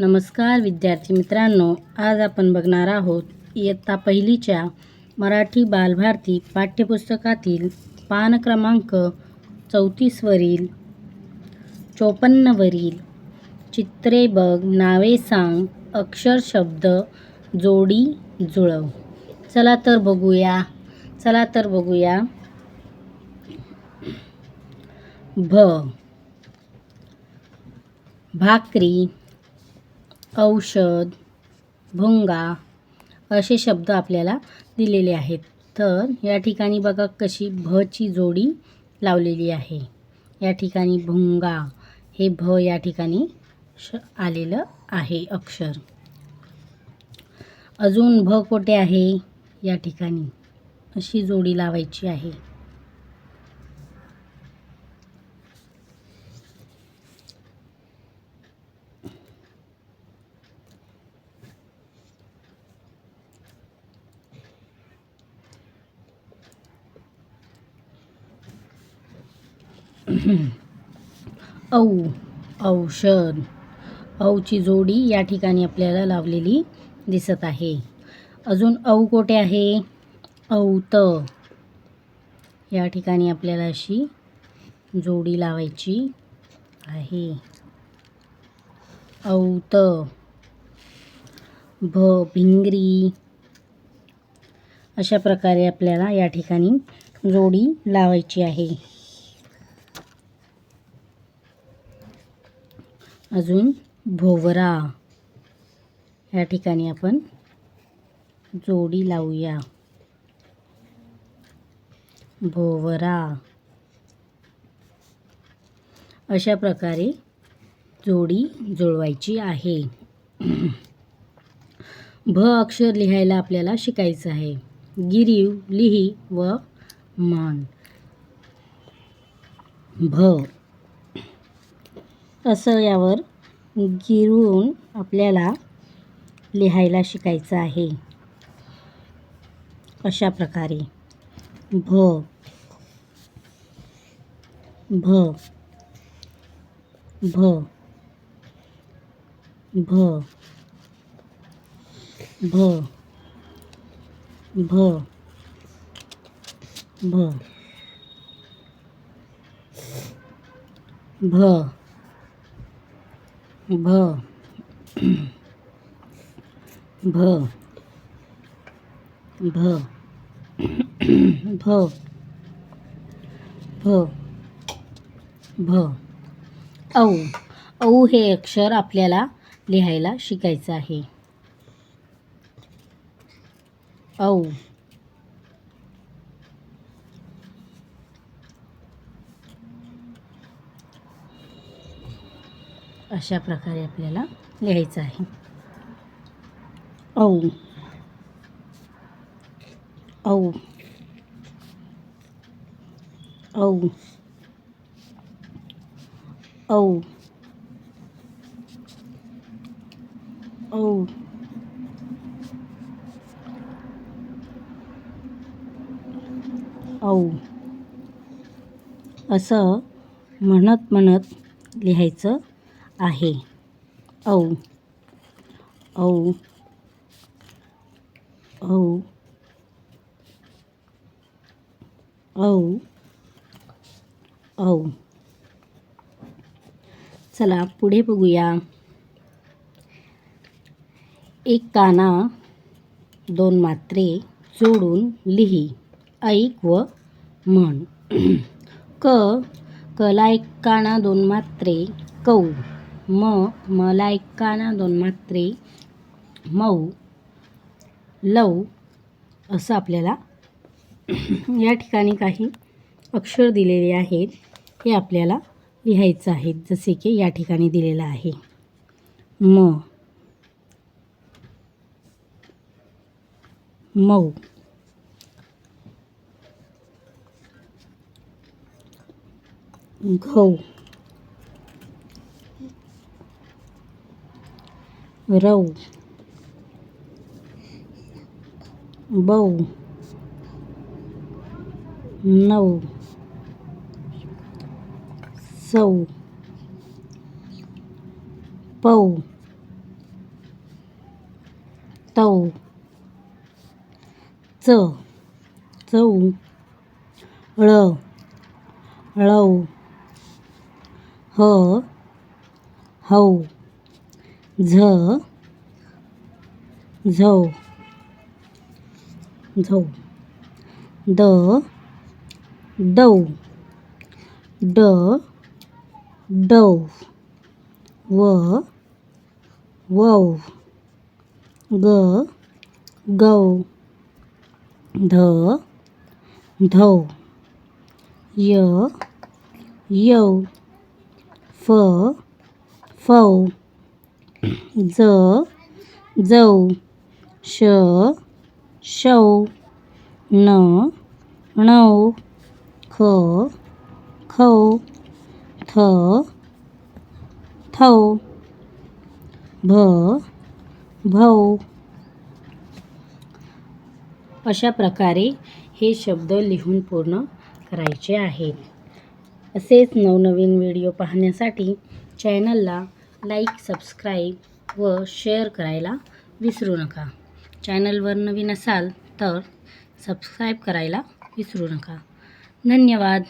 नमस्कार विद्यार्थी मित्रांनो. आज आपण बघणार आहोत इयत्ता पहिलीच्या मराठी बालभारती पाठ्यपुस्तकातील पान क्रमांक चौतीसवरील चोपन्नवरील चित्रे बघ नावे सांग अक्षर शब्द जोडी जुळव. चला तर बघूया. चला तर बघूया. भ. भाकरी. औषध भुंगा असे शब्द आपल्याला दिलेले आहेत. तर या ठिकाणी बघा कशी भची जोडी लावलेली आहे. या ठिकाणी भुंगा हे भ या ठिकाणी श आलेलं आहे अक्षर. अजून भ कोठे आहे? या ठिकाणी अशी जोडी लावायची आहे. औ औषध. औची जोडी या ठिकाणी आपल्याला लावलेली दिसत आहे. अजून औ कोठे आहे? औत. या ठिकाणी आपल्याला अशी जोडी लावायची आहे. औत. भ भिंगरी. अशा प्रकारे आपल्याला या ठिकाणी जोडी लावायची आहे. अजून भोवरा. या ठिकाणी आपण जोडी लावूया. भोवरा. अशा प्रकारे जोडी जुळवायची आहे. भ अक्षर लिहायला आपल्याला शिकायचं आहे. गिरीव लिही व मान. भ. असं यावर गिरवून आपल्याला लिहायला शिकायचं आहे. अशा प्रकारे. भ. भ. भ. भ. भ. भ. भ. भ. भ. भ. भ. भ. भ. भ. औ. औ हे अक्षर आपल्याला लिहायला शिकायचं आहे. औ. अशा प्रकारे आपल्याला लिहायचं आहे. औ. औ. औ. औ. औ. औ. असं म्हणत म्हणत लिहायचं आहे. औ. औ. औ. औ. औ. चला पुढे बघूया. एक काना दोन मात्रे जोडून लिही ऐक व म्हण. क कला एक काना दोन मात्रे कौ. म मला एक दोन मात्रे मऊ लव असं आपल्याला या ठिकाणी काही अक्षर दिलेले आहेत. हे आपल्याला लिहायचं आहे जसे की या ठिकाणी दिलेलं आहे. म मऊ. घऊ. râu. Bầu. Nâu sâu, bầu. Tàu. Dở. Dâu lờ lầu. Hở. Hầu dở. Dầu. Dầu. Đỡ. Đầu. Đỡ. Đầu. Vỡ. Vầu. Gỡ. Gầu. Đỡ thầu. Dở. Dầu. Phở. Phầu. ज जौ श शौ न णौ ख खौ थ थौ भ भौ. अशा प्रकारे हे शब्द लिहून पूर्ण करायचे आहेत. असेच नवनवीन व्हिडिओ पाहण्यासाठी चॅनलला लाईक सबस्क्राईब व शेअर करायला विसरू नका. चॅनलवर नवीन असाल तर सबस्क्राईब करायला विसरू नका. धन्यवाद.